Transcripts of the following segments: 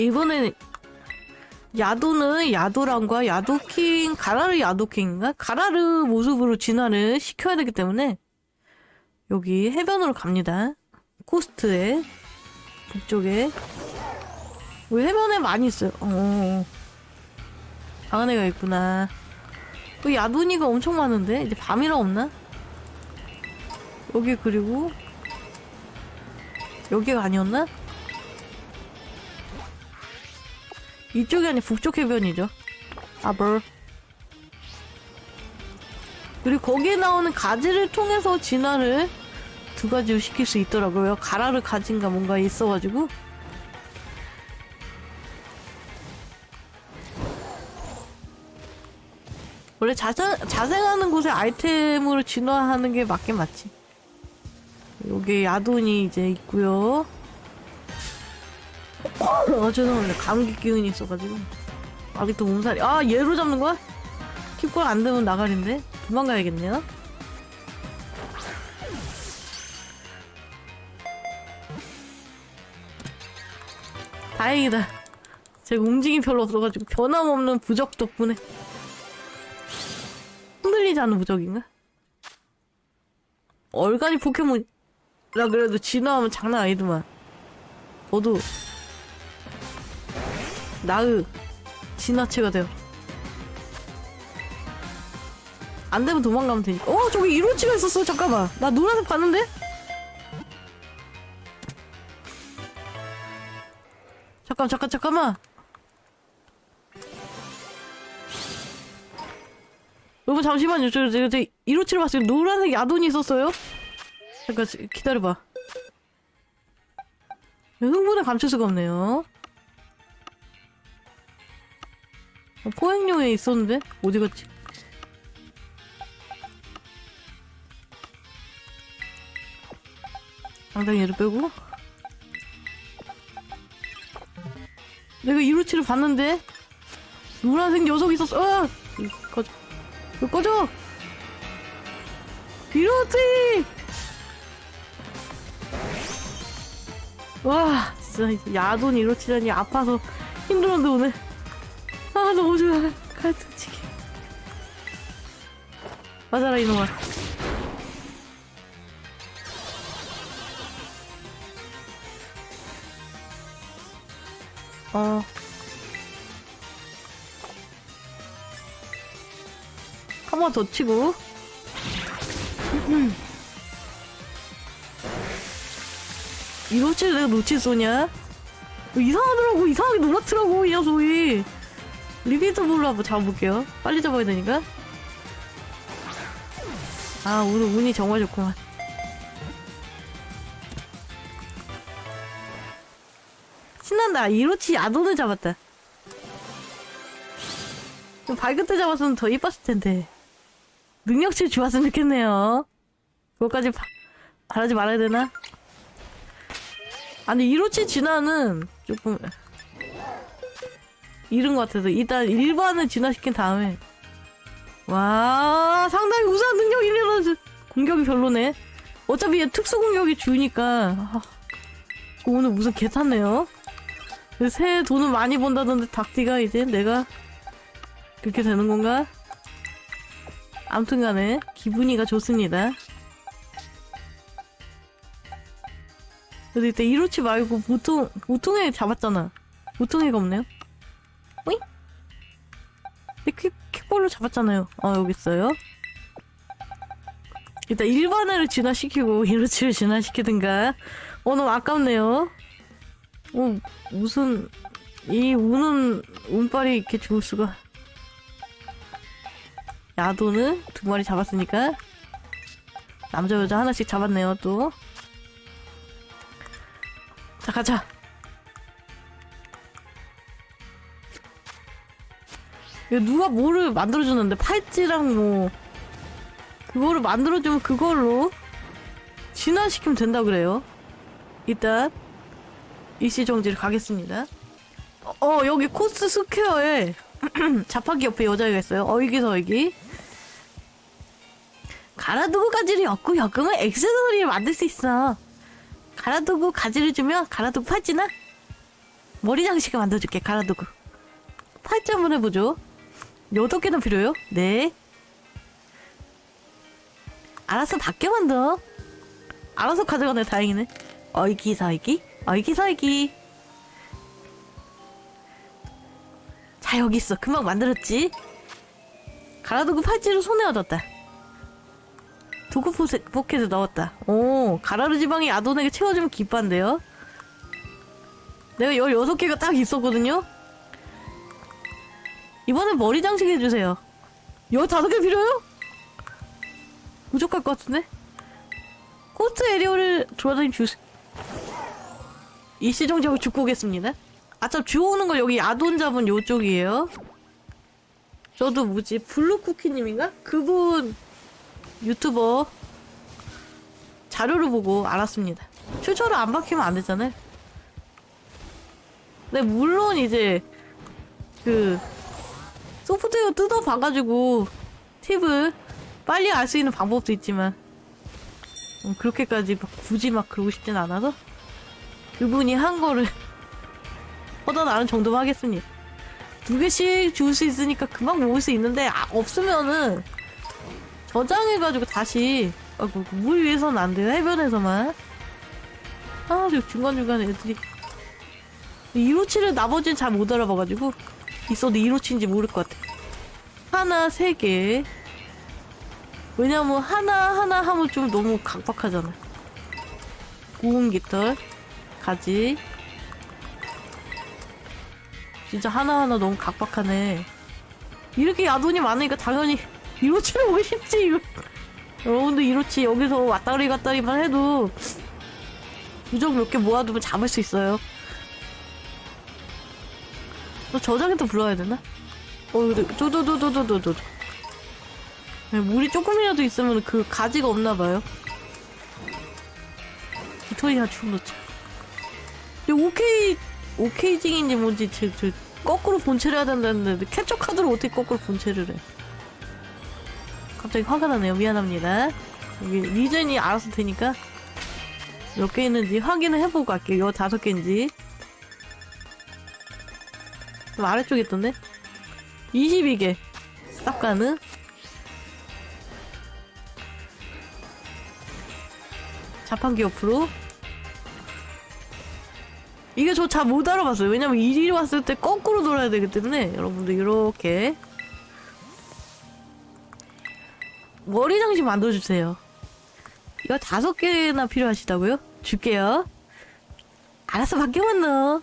이번에는 야도는 야도랑과 야도킹, 가라르 야도킹인가? 가라르 모습으로 진화를 시켜야 되기 때문에 여기 해변으로 갑니다. 코스트에 북쪽에 우리 해변에 많이 있어요. 어. 강한 애가 있구나. 그 야도니가 엄청 많은데 이제 밤이라 없나? 여기 그리고 여기가 아니었나? 이쪽이 아니 북쪽 해변이죠. 아 벌. 그리고 거기에 나오는 가지를 통해서 진화를 두 가지로 시킬 수 있더라고요. 가라르 가지인가 뭔가 있어가지고. 원래 자생, 자생하는 곳에 아이템으로 진화하는 게 맞긴 맞지. 여기 야돈이 이제 있고요. 어, 죄송합니다. 감기 기운이 있어가지고. 아직도 몸살이. 아, 얘로 잡는 거야? 킵걸 안 되면 나가린데? 도망가야겠네요. 다행이다. 제가 움직임이 별로 없어가지고 변함없는 부적 덕분에 흔들리지 않는 부적인가? 얼간이 포켓몬 나 그래도 진화하면 장난 아니더만 저도 나의 진화체가 돼요. 안 되면 도망가면 되니까. 어 저기 이로치가 있었어. 잠깐만. 나 노란색 봤는데? 잠깐 잠깐 잠깐만. 여러분 잠시만요. 저, 저, 저 이로치를 봤어요 노란색 야돈이 있었어요? 잠깐 지- 기다려봐. 흥분을 감출 수가 없네요 포획용에 있었는데? 어디 갔지? 당장 얘를 빼고? 내가 이루치를 봤는데? 노란색 녀석이 있었어. 아! 이거 꺼져 이거 꺼져! 이루치! 와 진짜 야돈 이루치라니 아파서 힘들었는데 오늘 칼등치기. 맞아라 이놈아. 어. 한 번 더 치고. 이로치를 내가 놓칠 쏘냐? 이상하더라고. 이상하게 놀았더라고 이 녀석이 리비트 볼로 한번 잡아볼게요. 빨리 잡아야 되니까. 아 오늘 운이 정말 좋구만. 신난다. 이로치 야돈을 잡았다. 좀 밝을 때 잡았으면 더 이뻤을 텐데. 능력치 좋았으면 좋겠네요. 그것까지 바, 바라지 말아야 되나? 아니 이로치 진화는 조금 이른 것 같아서 일단 일반을 진화시킨 다음에 와 상당히 우수한 능력이면 공격이 별로네 어차피 얘 특수 공격이 주니까 아, 오늘 무슨 개 탔네요 새 돈을 많이 번다던데 닭띠가 이제 내가 그렇게 되는 건가? 아무튼간에 기분이가 좋습니다 근데 이때 이로치 말고 보통 보통애 잡았잖아. 보통애가 없네요. 오잉? 근데 킥, 킥볼로 잡았잖아요. 아 여기 있어요. 일단 일반애를 진화시키고 이로치를 진화시키든가. 어 너무 아깝네요. 어 무슨 이 우는 운빨이 이렇게 좋을 수가. 야도는 두 마리 잡았으니까 남자 여자 하나씩 잡았네요 또. 자 가자 누가 뭐를 만들어주는데 팔찌랑 뭐 그거를 만들어주면 그걸로 진화시키면 된다 그래요 일단 일시정지를 가겠습니다 어, 어, 여기 코스 스퀘어에 자판기 옆에 여자애가 있어요 어이기서 여기 갈아두고 가지를 엮고 엮으면 액세서리를 만들 수 있어 갈아두고 가지를 주면 갈아두고 팔찌나? 머리 장식을 만들어줄게. 갈아두고. 팔찌 한번 해보죠. 여덟 개나 필요해요? 네. 알아서 밖에 만들어. 알아서 가져가네, 다행이네. 어이기, 서이기. 자, 여기 있어. 금방 만들었지? 갈아두고 팔찌를 손에 얻었다. 도구 포켓에 넣었다. 오, 가라르 지방이 아돈에게 채워주면 기뻐한대요. 내가 16개가 딱 있었거든요? 이번엔 머리 장식 해주세요. 15개 필요해요? 부족할 것 같은데? 코스트 에리어를 돌아다니 주세 일시정지하고 죽고 오겠습니다. 아참 주워오는 거 여기 아돈 잡은 요쪽이에요. 저도 뭐지 블루쿠키님인가? 그분 유튜버 자료를 보고 알았습니다. 출처를 안 밝히면 안 되잖아요. 네, 물론 이제 그 소프트웨어 뜯어 봐가지고 팁을 빨리 알 수 있는 방법도 있지만 음, 그렇게까지 막 굳이 막 그러고 싶진 않아서 그분이 한 거를 뻗어나는 정도만 하겠습니다. 두 개씩 줄 수 있으니까 금방 모을 수 있는데 아, 없으면은 저장해가지고 다시 아이고, 물 위에서는 안 돼요 해변에서만 아 지금 중간중간에 애들이 이로치를 나머지는 잘 못 알아봐가지고 있어도 이로치인지 모를 것 같아 하나 세 개. 왜냐면 하나 하나 하면 좀 너무 각박하잖아. 고운 깃털 가지. 진짜 하나 하나 너무 각박하네. 이렇게 야돈이 많으니까 당연히 이로치를 쉽지. 이거 여러분들 이로치 여기서 왔다리 갔다리만 해도 부적 몇 개 모아두면 잡을 수 있어요. 너 저장해도 불러야 되나? 어 근데 도도도도도도도 물이 조금이라도 있으면 그 가지가 없나봐요 하나 주워 넣자 이 오케이 오케이징인지 뭔지 저, 저 거꾸로 본체를 해야 된다는데 캡처 카드를 어떻게 거꾸로 본체를 해 갑자기 화가 나네요. 미안합니다. 여기 리전이 알아서 되니까 몇 개 있는지 확인을 해보고 갈게요. 이거 다섯 개인지. 좀 아래쪽에 있던데? 22개. 싹 가는. 자판기 옆으로. 이게 저 잘 못 알아봤어요. 왜냐면 이리 왔을 때 거꾸로 돌아야 되기 때문에 여러분들 이렇게 머리 장식 만들어주세요. 이거 다섯 개나 필요하시다고요? 줄게요. 알았어, 밖에만 넣어.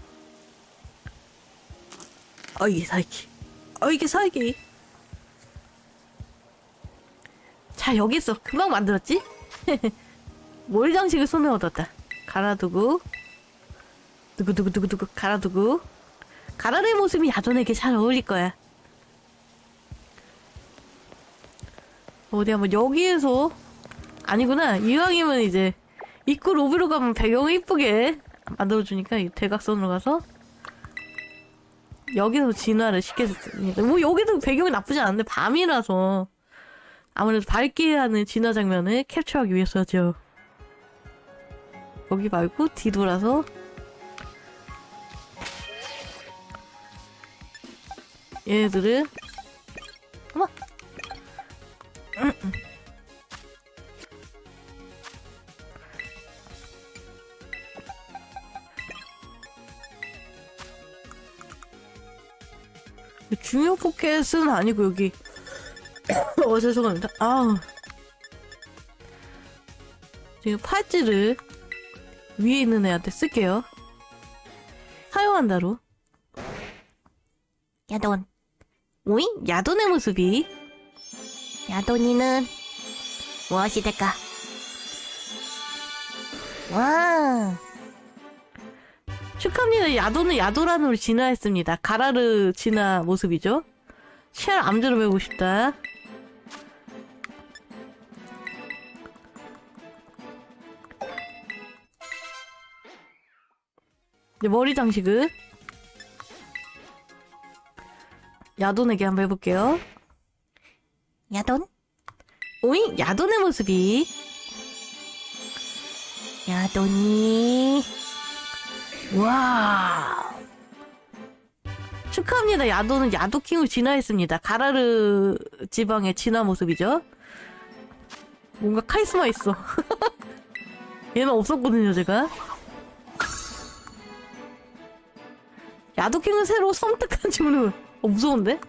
어, 이게 사이기. 어, 이게 사이기. 자, 여기 있어. 금방 만들었지? 머리 장식을 손에 얻었다. 갈아두고. 두구두구두구두구 갈아두고. 가라의 모습이 야돈에게 잘 어울릴 거야. 어디 한번 여기에서 아니구나 이왕이면 이제 입구 로비로 가면 배경을 이쁘게 만들어주니까 이 대각선으로 가서 여기서 진화를 시켰습니다. 뭐 여기도 배경이 나쁘지 않은데 밤이라서 아무래도 밝게 하는 진화 장면을 캡처하기 위해서죠. 여기 말고 뒤돌아서 얘네들은 어머 중요 포켓은 아니고 여기 어 죄송합니다. 아. 지금 팔찌를 위에 있는 애한테 쓸게요. 사용한다로. 야돈. 오이? 야돈의 모습이. 야돈이는 무엇이 될까? 와, 축하합니다. 야도는 야도란으로 진화했습니다. 가라르 진화 모습이죠. 쉘 암드로 배우고 싶다. 이제 머리 장식을 야돈에게 한번 해볼게요. 야돈? 오이 야돈의 모습이 야돈이. 와 축하합니다. 야도는 야도킹을 진화했습니다. 가라르 지방의 진화 모습이죠. 뭔가 카리스마 있어. 얘는 없었거든요, 제가. 야도킹은 새로 섬뜩한 지문을, 어, 무서운데?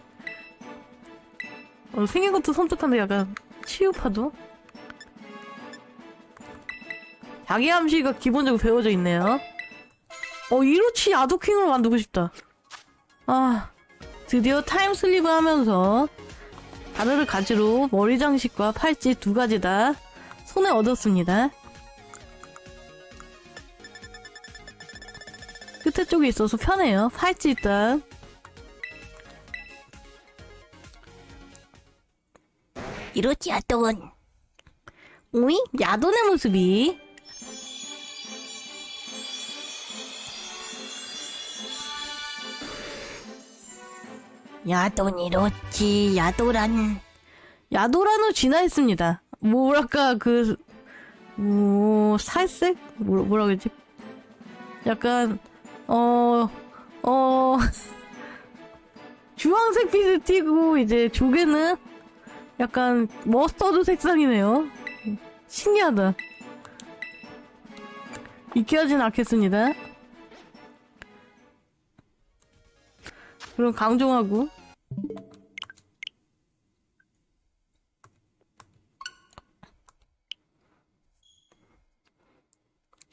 어, 생긴 것도 섬뜩한데 약간 치유파도? 자기 암시가 기본적으로 배워져 있네요. 어, 이로치 야도킹으로 만들고 싶다. 아, 드디어 타임슬립을 하면서 가르르 가지로 머리 장식과 팔찌 두 가지 다 손에 얻었습니다. 끝에 쪽에 있어서 편해요. 팔찌 일단. 이렇지 야돈. 오이? 야돈의 모습이. 야돈 이렇지 야도란. 야도란으로 진화했습니다. 뭐랄까, 그, 뭐, 살색? 뭐, 뭐라 그러지? 약간, 어, 어, 주황색 빛을 띠고, 이제 조개는 약간 머스터드 색상이네요. 신기하다. 익게 하진 않겠습니다. 그럼 강종하고.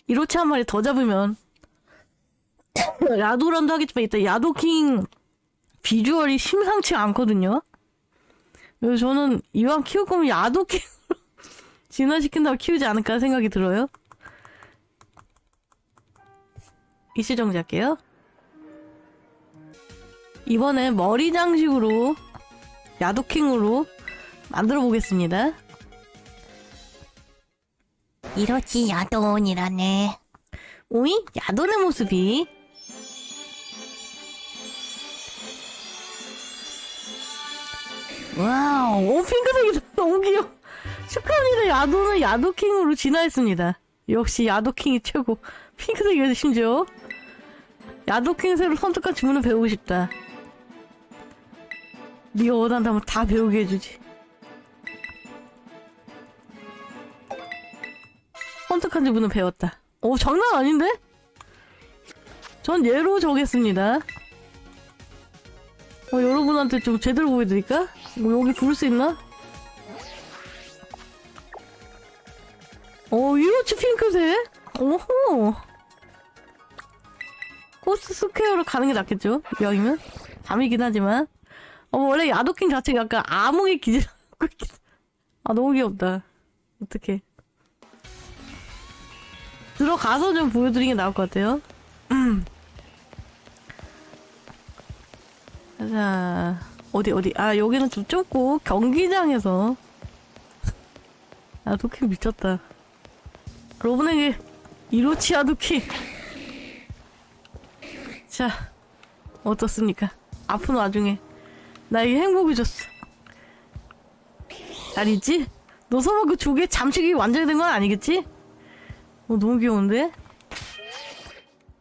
이로치 한 마리 더 잡으면 야도란도 하겠지만 일단 야도킹 비주얼이 심상치 않거든요. 그래서 저는 이왕 키울 거면 야도킹 진화시킨다고 키우지 않을까 생각이 들어요. 이시 정지 할게요. 이번에 머리 장식으로 야도킹으로 만들어 보겠습니다. 이렇지 야돈이라네. 오이? 야돈의 모습이? 와우 오 핑크색이다 너무 귀여워. 축하합니다 야도는 야도킹으로 진화했습니다. 역시 야도킹이 최고. 핑크색이어서 심지어 야도킹 새로 선택한 주문을 배우고 싶다. 네가 원한다면 다 배우게 해주지 선택한 주문을 배웠다 오 장난 아닌데? 전 얘로 정했습니다 어, 여러분한테 좀 제대로 보여드릴까? 뭐 여기 부를 수 있나? 어, 이로치 핑크색? 오호! 코스 스퀘어로 가는 게 낫겠죠? 이왕이면? 밤이긴 하지만. 어, 원래 야도킹 자체가 약간 암흑의 있긴 아, 너무 귀엽다. 어떡해. 들어가서 좀 보여드리는 게 나을 것 같아요. 자, 어디, 어디. 아, 여기는 좀 좁고, 경기장에서. 아, 도킹 미쳤다. 여러분에게, 이로치아 도킹. 자, 어떻습니까? 아픈 와중에, 나에게 행복을 줬어. 잘 있지? 너 설마 그 조개 잠식이 완전히 된 건 아니겠지? 어, 너무 귀여운데?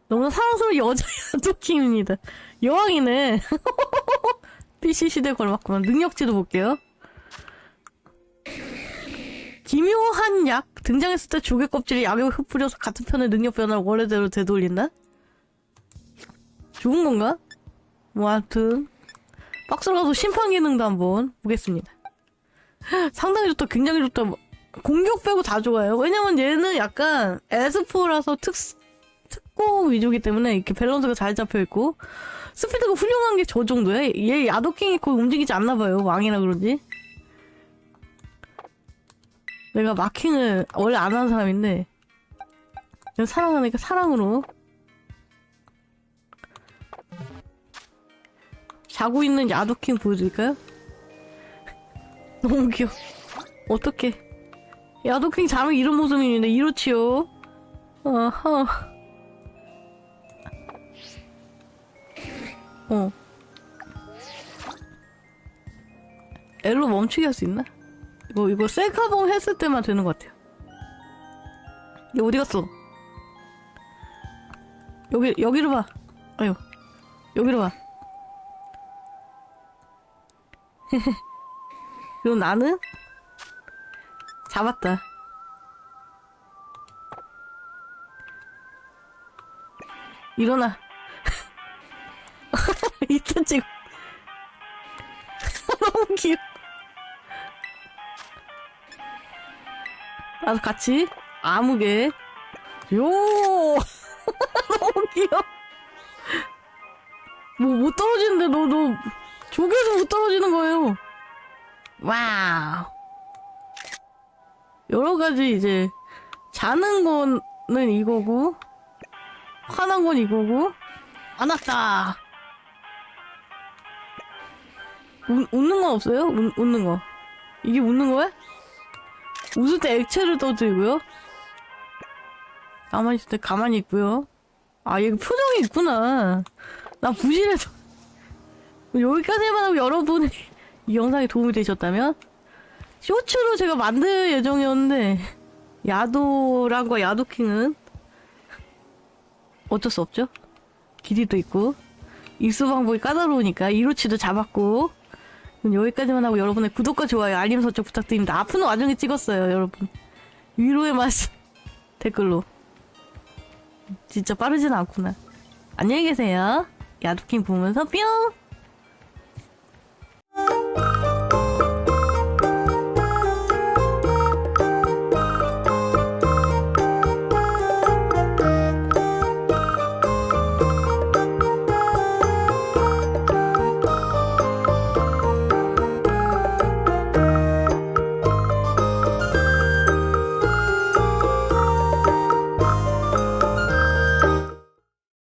너무나 사랑스러운 여자 도킹입니다. 여왕이네. PC 시대 걸맞구만. 능력치도 볼게요. 기묘한 약 등장했을 때 조개 껍질이 약에 흩뿌려서 같은 편의 능력 변화를 원래대로 되돌린다. 좋은 건가? 뭐 하여튼 박스로 가서 심판 기능도 한번 보겠습니다. 상당히 좋다. 굉장히 좋다. 뭐, 공격 빼고 다 좋아요. 왜냐면 얘는 약간 에스포라서 특 특고 위주기 때문에 이렇게 밸런스가 잘 잡혀 있고 스피드가 훌륭한 게 저 정도야. 얘 야도킹이 거의 움직이지 않나 봐요. 왕이라 그런지. 내가 마킹을 원래 안 하는 사람인데 그냥 사랑하니까 사랑으로 자고 있는 야도킹 보여드릴까요? 너무 귀여워. 어떡해. 야도킹 자면 이런 모습이는데 이렇지요. 어허. 어. 엘로 멈추게 할 수 있나? 이거, 이거 셀카봉 했을 때만 되는 것 같아요. 얘 어디 갔어? 여기, 여기로 봐. 아유. 여기로 봐. 그럼 나는 잡았다. 일어나. 이따 지금 너무 귀여워. 나도 같이 아무개 요 너무 귀여워. 뭐 못 떨어지는데 너 너 조개에서 못 떨어지는 거예요. 와우. 여러 가지 이제 자는 거는 이거고 화난 건 이거고 안 왔다. 웃, 웃는 건 없어요? 웃, 웃는 거. 이게 웃는 거야? 웃을 때 액체를 떠들고요. 가만히 있을 때 가만히 있고요. 아, 얘 표정이 있구나. 나 부실해서. 여기까지만 하고 여러분이 이 영상이 도움이 되셨다면 쇼츠로 제가 만들 예정이었는데 야도랑과 야도킹은 어쩔 수 없죠. 길이도 있고 입수 방법이 까다로우니까 이로치도 잡았고 그럼 여기까지만 하고 여러분의 구독과 좋아요 알림 설정 부탁드립니다. 아픈 와중에 찍었어요 여러분. 위로의 말씀 댓글로 진짜 빠르진 않구나. 안녕히 계세요. 야도킹 보면서 뿅!